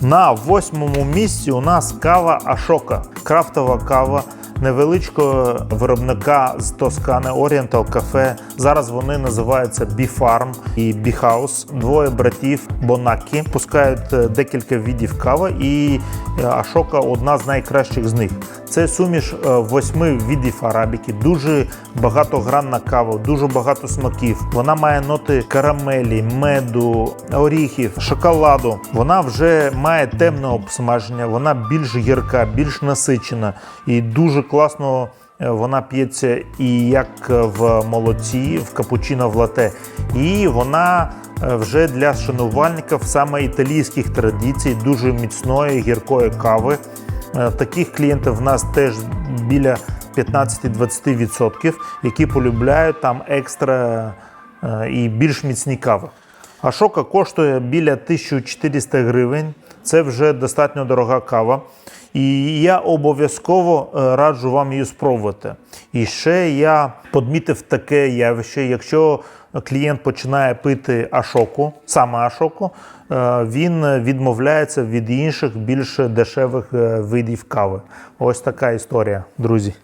На восьмому місці у нас кава Ашока. Крафтова кава невеличкого виробника з Тоскани Oriental Cafe. Зараз вони називаються Біфарм і Біхаус. Двоє братів Бонакі пускають е, декілька видів кави, і е, Ашока одна з найкращих з них. Це суміш е, восьми видів арабіки, дуже багатогранна кава, дуже багато смаків. Вона має ноти карамелі, меду, оріхів, шоколаду. Вона вже має темне обсмаження, вона більш гірка, більш насичена і дуже класно. е, Вона п'ється і як в молоці, в капучино, в лате. І вона е, вже для шанувальників саме італійських традицій, дуже міцної гіркої кави. Е, Таких клієнтів в нас теж біля 15-20%, які полюбляють там екстра і більш міцні кави. А шока коштує біля 1400 гривень. Це вже достатньо дорога кава. І я обов'язково е, раджу вам її спробувати. І ще я подмітив таке явище, якщо клієнт починає пити ашоку, саме ашоку, е, він відмовляється від інших більш дешевих е, видів кави. Ось така історія, друзі.